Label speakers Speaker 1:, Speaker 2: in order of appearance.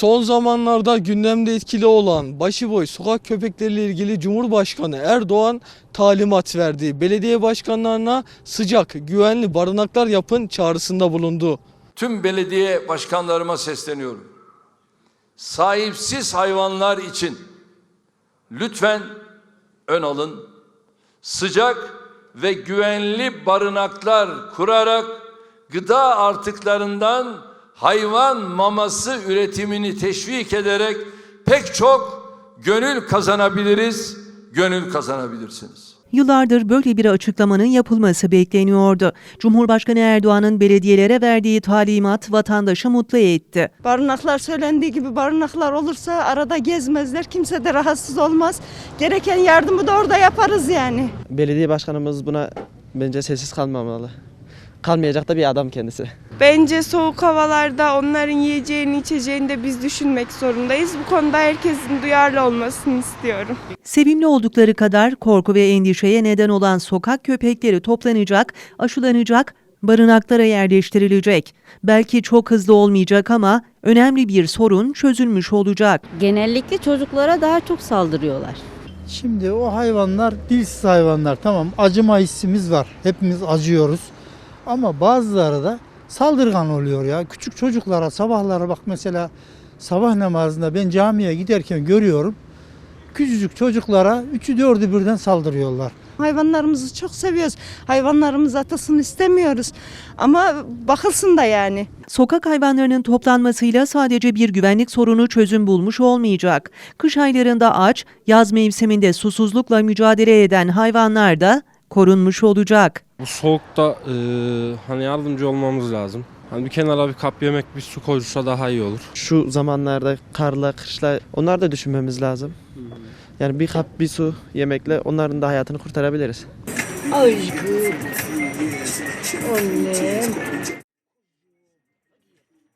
Speaker 1: Son zamanlarda gündemde etkili olan başıboy sokak köpekleriyle ilgili Cumhurbaşkanı Erdoğan talimat verdi. Belediye başkanlarına sıcak, güvenli barınaklar yapın çağrısında bulundu.
Speaker 2: Tüm belediye başkanlarıma sesleniyorum. Sahipsiz hayvanlar için lütfen ön alın. Sıcak ve güvenli barınaklar kurarak gıda artıklarından hayvan maması üretimini teşvik ederek pek çok gönül kazanabiliriz, gönül kazanabilirsiniz.
Speaker 3: Yıllardır böyle bir açıklamanın yapılması bekleniyordu. Cumhurbaşkanı Erdoğan'ın belediyelere verdiği talimat vatandaşı mutlu etti.
Speaker 4: Barınaklar söylendiği gibi barınaklar olursa arada gezmezler. Kimse de rahatsız olmaz. Gereken yardımı da orada yaparız yani.
Speaker 5: Belediye başkanımız buna bence sessiz kalmamalı. Kalmayacak da bir adam kendisi.
Speaker 6: Bence soğuk havalarda onların yiyeceğini içeceğini de biz düşünmek zorundayız. Bu konuda herkesin duyarlı olmasını istiyorum.
Speaker 3: Sevimli oldukları kadar korku ve endişeye neden olan sokak köpekleri toplanacak, aşılanacak, barınaklara yerleştirilecek. Belki çok hızlı olmayacak ama önemli bir sorun çözülmüş olacak.
Speaker 7: genellikle çocuklara daha çok saldırıyorlar.
Speaker 8: Şimdi o hayvanlar dilsiz hayvanlar. Tamam acıma hissimiz var. Hepimiz acıyoruz. Ama bazıları da saldırgan oluyor ya. Küçük çocuklara sabahlara bak mesela sabah namazında ben camiye giderken görüyorum. Küçücük çocuklara üçü dördü birden saldırıyorlar.
Speaker 4: Hayvanlarımızı çok seviyoruz. Hayvanlarımız atasını istemiyoruz. Ama bakılsın da yani.
Speaker 3: Sokak hayvanlarının toplanmasıyla sadece bir güvenlik sorunu çözüm bulmuş olmayacak. Kış aylarında aç, yaz mevsiminde susuzlukla mücadele eden hayvanlar da korunmuş olacak.
Speaker 9: Bu soğukta e, hani yardımcı olmamız lazım. Hani bir kenara bir kap yemek, bir su koyulsa daha iyi olur.
Speaker 5: Şu zamanlarda karla, kışla onları da düşünmemiz lazım. Yani bir kap bir su yemekle onların da hayatını kurtarabiliriz.